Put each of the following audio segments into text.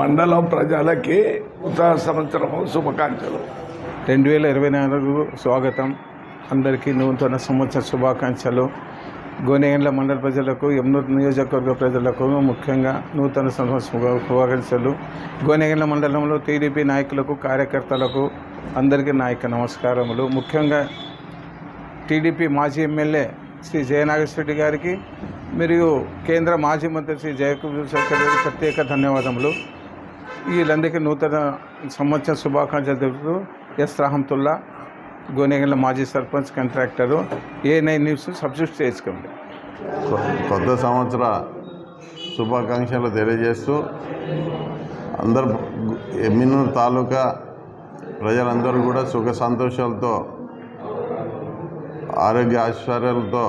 మండలం ప్రజలకి ఉత్తర సంవత్సరము శుభాకాంక్షలు. రెండు వేల ఇరవై నాలుగు స్వాగతం. అందరికీ నూతన సంవత్సర శుభాకాంక్షలు. గోనెగండ్ల మండల ప్రజలకు ఎమ్నూరు నియోజకవర్గ ప్రజలకు ముఖ్యంగా నూతన సంవత్సర శుభాకాంక్షలు. గోనేగండ్ల మండలంలో టీడీపీ నాయకులకు కార్యకర్తలకు అందరికీ నాయక నమస్కారములు. ముఖ్యంగా టీడీపీ మాజీ ఎమ్మెల్యే శ్రీ జయనాగేశ్వరరెడ్డి గారికి మరియు కేంద్ర మాజీ మంత్రి శ్రీ జయకుమార్ గారికి ప్రత్యేక ధన్యవాదములు. వీళ్ళందరికీ నూతన సంవత్సర శుభాకాంక్షలు తెలుపుతూ ఎస్ రహమతుల్లా గోనెగండ్ల మాజీ sarpanch contractor A nine news substitute చేసుకోండి. కొత్త సంవత్సర శుభాకాంక్షలు తెలియజేస్తూ అందరు ఎమ్మినూరు తాలూకా ప్రజలందరూ కూడా సుఖ సంతోషాలతో ఆరోగ్య ఆశ్చర్యాలతో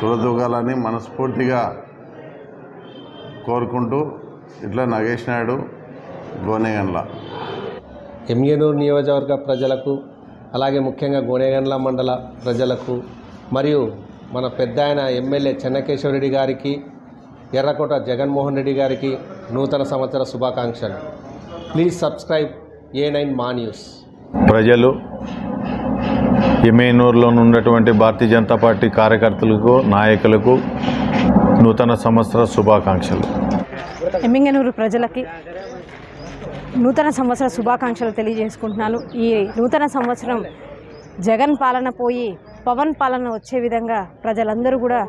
తులదూగాలని మనస్ఫూర్తిగా కోరుకుంటూ ఇట్లా నగేష్ నాయుడు గోనెగండ్ల. ఎమ్గనూరు నియోజకవర్గ ప్రజలకు అలాగే ముఖ్యంగా గోనెగండ్ల మండల ప్రజలకు మరియు మన పెద్ద ఆయన ఎమ్మెల్యే చెన్నకేశ్వరరెడ్డి గారికి ఎర్రకోట జగన్మోహన్ రెడ్డి గారికి నూతన సంవత్సర శుభాకాంక్షలు. ప్లీజ్ సబ్స్క్రైబ్ ఏ నైన్ మా న్యూస్. ప్రజలు ఎమేనూరులో ఉన్నటువంటి భారతీయ జనతా పార్టీ కార్యకర్తలకు నాయకులకు నూతన సంవత్సర శుభాకాంక్షలు. ఎమ్మింగనూరు ప్రజలకి నూతన సంవత్సర శుభాకాంక్షలు తెలియజేసుకుంటున్నాను. ఈ నూతన సంవత్సరం జగన్ పాలన పోయి పవన్ పాలన వచ్చే విధంగా ప్రజలందరూ కూడా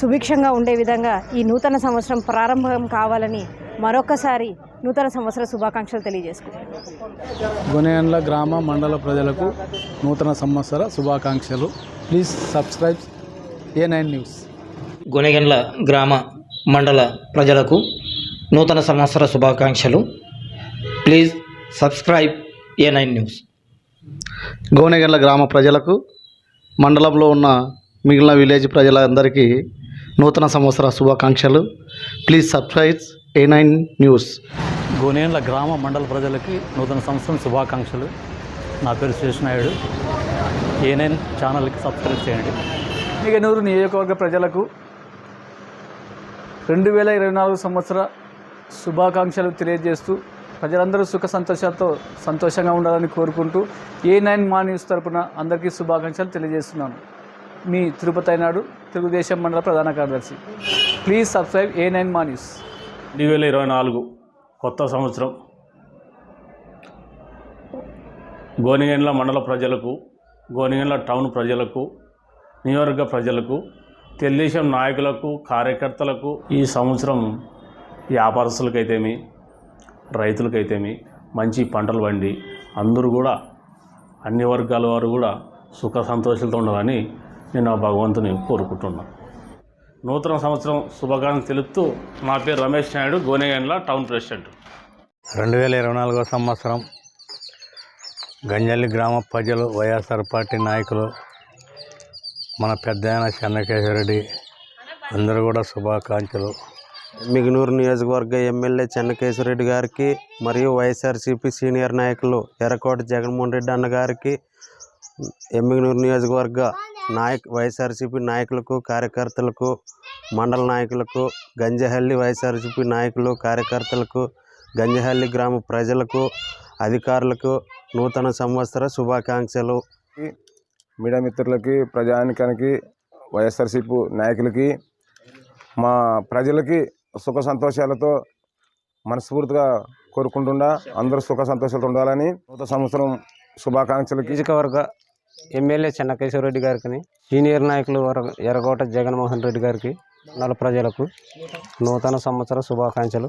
సుభిక్షంగా ఉండే విధంగా ఈ నూతన సంవత్సరం ప్రారంభం కావాలని మరొకసారి నూతన సంవత్సర శుభాకాంక్షలు తెలియజేసుకుంటున్నాను. గునేండ్ల గ్రామ మండల ప్రజలకు నూతన సంవత్సర శుభాకాంక్షలు. Please subscribe A nine news. Gonegandla గ్రామ మండల ప్రజలకు నూతన సంవత్సర శుభాకాంక్షలు. Please subscribe A nine news. Gonegandla గ్రామ ప్రజలకు మండలంలో ఉన్న మిగిలిన విలేజ్ ప్రజలందరికీ నూతన సంవత్సర శుభాకాంక్షలు. Please subscribe A nine news. Gonegandla గ్రామ మండల ప్రజలకి నూతన సంవత్సరం శుభాకాంక్షలు. నా పేరు శేషనాయుడు ఏ నైన్ ఛానల్కి సబ్స్క్రైబ్ చేయండి. మిగనూరు నియోజకవర్గ ప్రజలకు రెండు వేల ఇరవై నాలుగు సంవత్సర శుభాకాంక్షలు తెలియజేస్తూ ప్రజలందరూ సుఖ సంతోషాలతో సంతోషంగా ఉండాలని కోరుకుంటూ ఏ నైన్ మా న్యూస్ తరపున అందరికీ శుభాకాంక్షలు తెలియజేస్తున్నాను. మీ తిరుపతి అయినాడు తెలుగుదేశం మండల ప్రధాన కార్యదర్శి. ప్లీజ్ సబ్స్క్రైబ్ ఏ నైన్ మా న్యూస్. రెండు వేల ఇరవై నాలుగు కొత్త సంవత్సరం. గోనిగండ్ల మండల ప్రజలకు గోనిగండ్ల టౌన్ ప్రజలకు నియోజక ప్రజలకు తెలుగుదేశం నాయకులకు కార్యకర్తలకు ఈ సంవత్సరం వ్యాపారస్తులకైతేమి రైతులకైతేమి మంచి పంటలు పండి అందరూ కూడా అన్ని వర్గాల వారు కూడా సుఖ సంతోషాలతో ఉండాలని నేను ఆ భగవంతుని కోరుకుంటున్నాను నూతన సంవత్సరం శుభాకాంక్షలు తెలుపుతూ నా పేరు రమేష్ నాయుడు గోనెగండ్ల టౌన్ ప్రెసిడెంట్. రెండు వేల ఇరవై నాలుగో సంవత్సరం గంజల్లి గ్రామ ప్రజలు వైఎస్ఆర్ పార్టీ నాయకులు మన పెద్ద ఆయన చెన్నకేశ్వరరెడ్డి అందరూ కూడా శుభాకాంక్షలు. మిగునూరు నియోజకవర్గ ఎమ్మెల్యే చెన్నకేశ్వరరెడ్డి గారికి మరియు వైఎస్ఆర్సీపీ సీనియర్ నాయకులు ఎర్రకోట జగన్మోహన్ రెడ్డి అన్నగారికి ఎమ్మిగనూరు నియోజకవర్గ నాయక్ వైఎస్ఆర్సీపీ నాయకులకు కార్యకర్తలకు మండల నాయకులకు గంజహల్లి వైఎస్ఆర్సీపీ నాయకులు కార్యకర్తలకు గంజహల్లి గ్రామ ప్రజలకు అధికారులకు నూతన సంవత్సర శుభాకాంక్షలు. మీడియా మిత్రులకి ప్రజానికానికి వైఎస్ఆర్సీపీ నాయకులకి మా ప్రజలకి సుఖ సంతోషాలతో మనస్ఫూర్తిగా కోరుకుంటుండా అందరూ సుఖ సంతోషాలతో ఉండాలని నూతన సంవత్సరం శుభాకాంక్షలకి నియోజకవర్గ ఎమ్మెల్యే చెన్నకేశ్వరరెడ్డి గారికి సీనియర్ నాయకులు వర- ఎర్రకోట జగన్మోహన్ రెడ్డి గారికి నల్ల ప్రజలకు నూతన సంవత్సర శుభాకాంక్షలు.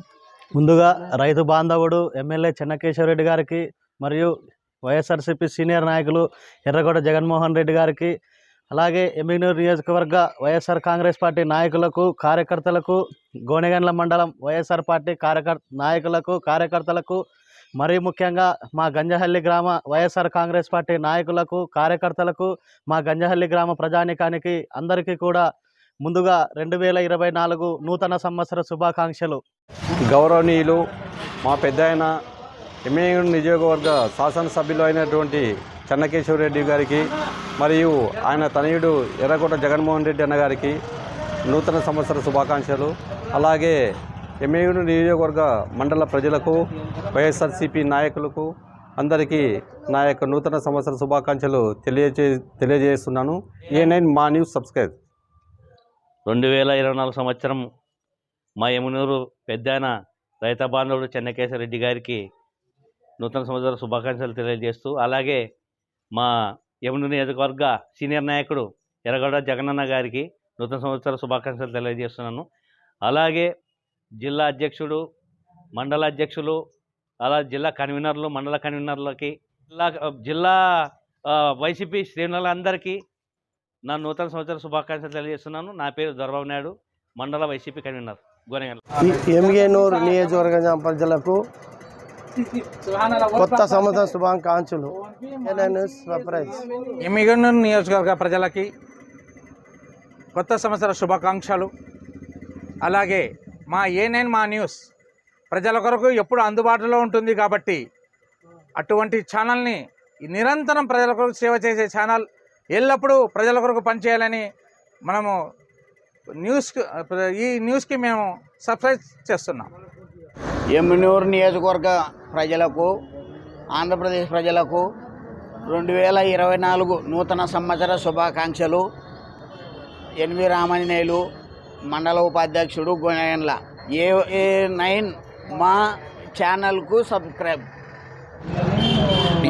ముందుగా రైతు బాంధవుడు ఎమ్మెల్యే చెన్నకేశ్వరరెడ్డి గారికి మరియు వైఎస్ఆర్సీపీ సీనియర్ నాయకులు ఎర్రగొండ జగన్మోహన్ రెడ్డి గారికి అలాగే ఎమ్మిగనూరు నియోజకవర్గ వైఎస్ఆర్ కాంగ్రెస్ పార్టీ నాయకులకు కార్యకర్తలకు గోనెగండ్ల మండలం వైఎస్ఆర్ పార్టీ కార్యకర్త నాయకులకు కార్యకర్తలకు మరీ ముఖ్యంగా మా గంజహల్లి గ్రామ వైఎస్ఆర్ కాంగ్రెస్ పార్టీ నాయకులకు కార్యకర్తలకు మా గంజహల్లి గ్రామ ప్రజానికానికి అందరికీ కూడా ముందుగా రెండు వేల ఇరవై నాలుగు నూతన సంవత్సర శుభాకాంక్షలు. గౌరవనీయులు మా పెద్ద ఆయన ఎమ్మెల్యే నియోజకవర్గ శాసనసభ్యులు అయినటువంటి చెన్నకేశ్వరరెడ్డి గారికి మరియు ఆయన తనయుడు ఎర్రకోట జగన్మోహన్ రెడ్డి అన్న గారికి నూతన సంవత్సర శుభాకాంక్షలు. అలాగే ఎమ్మెల్యేడు నియోజకవర్గ మండల ప్రజలకు వైఎస్ఆర్సీపీ నాయకులకు అందరికీ నా యొక్క నూతన సంవత్సర శుభాకాంక్షలు తెలియజే తెలియజేస్తున్నాను. ఏ నైన్ మా న్యూస్ సబ్స్క్రైబ్. రెండు వేల ఇరవై నాలుగు సంవత్సరం మా యమునూరు పెద్దాయన రైత బాంధవుడు చెన్నకేశ్వరరెడ్డి గారికి నూతన సంవత్సర శుభాకాంక్షలు తెలియజేస్తూ అలాగే మా యమునూరు నియోజకవర్గ సీనియర్ నాయకుడు ఎర్రగడ జగనన్న గారికి నూతన సంవత్సర శుభాకాంక్షలు తెలియజేస్తున్నాను. అలాగే జిల్లా అధ్యక్షుడు మండల అధ్యక్షులు అలా జిల్లా కన్వీనర్లు మండల కన్వీనర్లకి జిల్లా జిల్లా వైసీపీ శ్రేణులందరికీ నా నూతన సంవత్సర శుభాకాంక్షలు తెలియజేస్తున్నాను. నా పేరు దొరబాబు నాయుడు మండల వైసీపీ కన్వీనర్. గోనెగల్ ఎంగేనూరు నియోజకవర్గ జిల్లాకు కొత్త సంవత్సర శుభాకాంక్షలు. సర్ప్రైజ్. ఎమ్మిగనూరు నియోజకవర్గ ప్రజలకి కొత్త సంవత్సర శుభాకాంక్షలు. అలాగే మా ఏ నైన్ మా న్యూస్ ప్రజల కొరకు ఎప్పుడు అందుబాటులో ఉంటుంది కాబట్టి అటువంటి ఛానల్ని నిరంతరం ప్రజల కొరకు సేవ చేసే ఛానల్ ఎల్లప్పుడూ ప్రజల కొరకు పనిచేయాలని మనము న్యూస్ ఈ న్యూస్కి మేము సబ్స్క్రైబ్ చేస్తున్నాం. ఎమ్మినూరు నియోజకవర్గ ప్రజలకు ఆంధ్రప్రదేశ్ ప్రజలకు రెండు వేల ఇరవై నాలుగు నూతన సంవత్సర శుభాకాంక్షలు. ఎన్వి రామాంజనేయులు మండల ఉపాధ్యక్షుడు గుణయంల ఏ ఏ నైన్ మా ఛానల్కు సబ్స్క్రైబ్.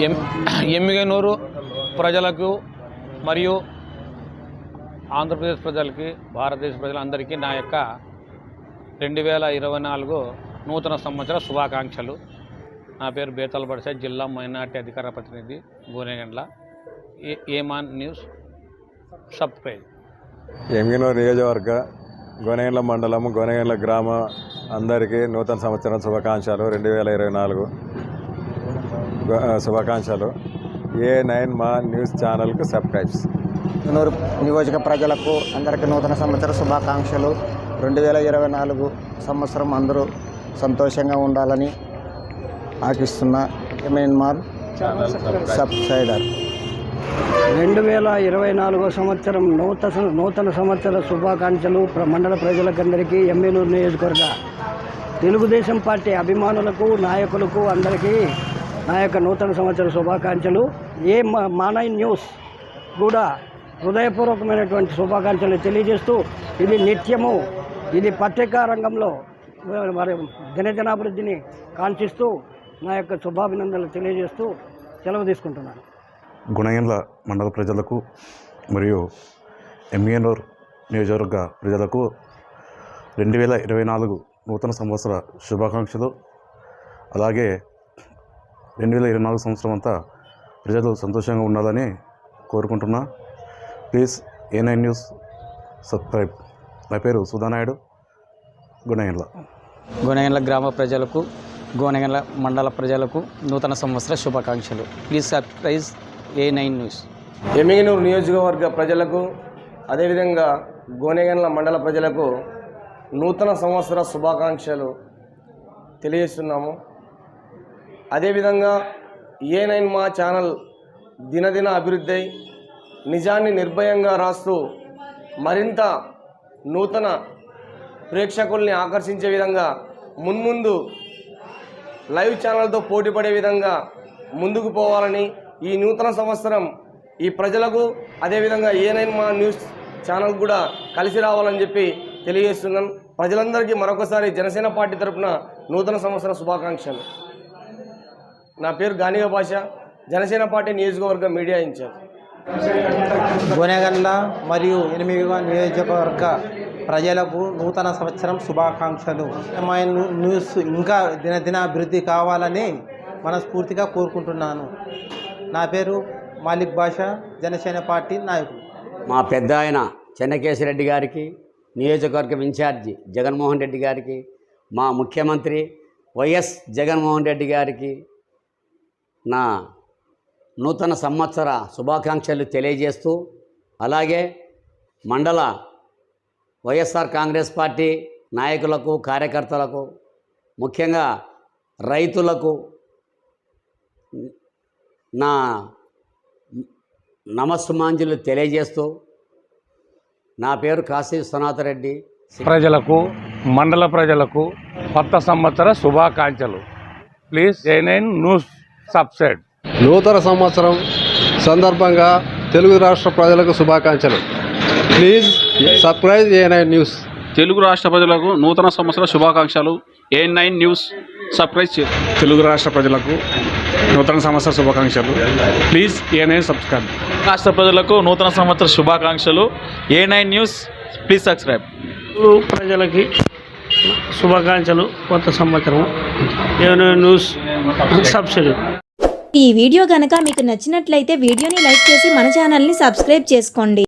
ఎం ఎమ్మిగనూరు ప్రజలకు మరియు ఆంధ్రప్రదేశ్ ప్రజలకి భారతదేశ ప్రజలందరికీ నా యొక్క రెండు వేల ఇరవై నాలుగు నూతన సంవత్సర శుభాకాంక్షలు. నా పేరు బేతాల్ బడిసే జిల్లా మైనార్టీ అధికార ప్రతినిధి గోనెగండ్ల ఏ ఏమాన్ న్యూస్ సబ్స్క్రైబ్ ఎమ్మిగనూరు నియోజకవర్గ గోనెగండ్ల మండలం గోనెగండ్ల గ్రామ అందరికీ నూతన సంవత్సరం శుభాకాంక్షలు. రెండు వేల ఇరవై నాలుగు శుభాకాంక్షలు. ఏ నైన్ మా న్యూస్ ఛానల్కు సబ్స్క్రైబ్స్ ఎమ్గేనూరు నియోజక ప్రజలకు అందరికీ నూతన సంవత్సర శుభాకాంక్షలు. రెండు వేల ఇరవై నాలుగు సంవత్సరం అందరూ సంతోషంగా ఉండాలని ఆశిస్తున్న మయన్మార్ సబ్సైడర్. రెండు వేల ఇరవై నాలుగో సంవత్సరం నూతన నూతన సంవత్సర శుభాకాంక్షలు ప్ర- మండల ప్రజలకందరికీ ఎమ్మెల్యూరు నియోజకవర్గ. తెలుగుదేశం పార్టీ అభిమానులకు నాయకులకు అందరికీ నా యొక్క నూతన సంవత్సర శుభాకాంక్షలు. ఏ మా- మానై న్యూస్ కూడా హృదయపూర్వకమైనటువంటి శుభాకాంక్షలు తెలియజేస్తూ ఇది నిత్యము ఇది పత్రికా రంగంలో మరి దినదినాభివృద్ధిని కాంక్షిస్తూ నా యొక్క శుభాభినందనలు తెలియజేస్తూ సెలవు తీసుకుంటున్నాను. గుణయంల మండల ప్రజలకు మరియు ఎంఏనూర్ నియోజకవర్గ ప్రజలకు రెండు వేల ఇరవై నాలుగు నూతన సంవత్సర శుభాకాంక్షలు. అలాగే రెండు వేల ఇరవై నాలుగు సంవత్సరం అంతా ప్రజలు సంతోషంగా ఉండాలని కోరుకుంటున్నా. Please A nine news subscribe. నా పేరు సుధానాయుడు. గుణయంల గోనెగండ్ల గ్రామ ప్రజలకు గోనెగండ్ల మండల ప్రజలకు నూతన సంవత్సర శుభాకాంక్షలు. Please surprise A nine news Emmiganur నియోజకవర్గ ప్రజలకు అదేవిధంగా గోనెగండ్ల మండల ప్రజలకు నూతన సంవత్సర శుభాకాంక్షలు తెలియజేస్తున్నాము. అదేవిధంగా ఏ నైన్ మా ఛానల్ దినదిన అభివృద్ధి అయి నిజాన్ని నిర్భయంగా రాస్తూ మరింత నూతన ప్రేక్షకుల్ని ఆకర్షించే విధంగా మున్ముందు లైవ్ ఛానల్తో పోటీపడే విధంగా ముందుకు పోవాలని ఈ నూతన సంవత్సరం ఈ ప్రజలకు అదేవిధంగా ఏ మా న్యూస్ ఛానల్ కూడా కలిసి రావాలని చెప్పి తెలియజేస్తున్నాను ప్రజలందరికీ మరొకసారి జనసేన పార్టీ తరపున నూతన సంవత్సర శుభాకాంక్షలు. నా పేరు గానిగ భాష జనసేన పార్టీ నియోజకవర్గ మీడియా ఇన్ఛార్జ్. గోనెగండ్ల మరియు ఎనిమిదిగా నియోజకవర్గ ప్రజలకు నూతన సంవత్సరం శుభాకాంక్షలు. మా న్యూస్ ఇంకా దినదిన అభివృద్ధి కావాలని మనస్ఫూర్తిగా కోరుకుంటున్నాను. నా పేరు మాలిక్ బాషా జనసేన పార్టీ నాయకుడు. మా పెద్ద ఆయన చెన్నకేశరెడ్డి గారికి నియోజకవర్గం ఇన్ఛార్జి జగన్మోహన్ రెడ్డి గారికి మా ముఖ్యమంత్రి వైఎస్ జగన్మోహన్ రెడ్డి గారికి నా నూతన సంవత్సర శుభాకాంక్షలు తెలియజేస్తూ అలాగే మండల వైఎస్ఆర్ కాంగ్రెస్ పార్టీ నాయకులకు కార్యకర్తలకు ముఖ్యంగా రైతులకు నా నమస్సుమాంజులు తెలియజేస్తూ నా పేరు కాశీ విశ్వనాథరెడ్డి ప్రజలకు మండల ప్రజలకు కొత్త సంవత్సర శుభాకాంక్షలు. Please A nine news subside. నూతన సంవత్సరం సందర్భంగా తెలుగు రాష్ట్ర ప్రజలకు శుభాకాంక్షలు. Please surprise A nine news. Telugu రాష్ట్ర ప్రజలకు నూతన సంవత్సర శుభాకాంక్షలు. ఏ నైన్ న్యూస్ సర్ప్రైజ్ చేయండి తెలుగు రాష్ట్ర ప్రజలకు నూతన సంవత్సర శుభాకాంక్షలు. ప్లీజ్ ఏనే సబ్స్క్రైబ్. రాష్ట్ర ప్రజలకు నూతన సంవత్సర శుభాకాంక్షలు. A nine news please subscribe. ప్రజలకి శుభాకాంక్షలు కొత్త సంవత్సరం. ఏమైనా న్యూస్ సబ్సిడీ. ఈ వీడియో గనక మీకు నచ్చినట్లయితే వీడియోని లైక్ చేసి మన ఛానల్ని సబ్స్క్రైబ్ చేసుకోండి.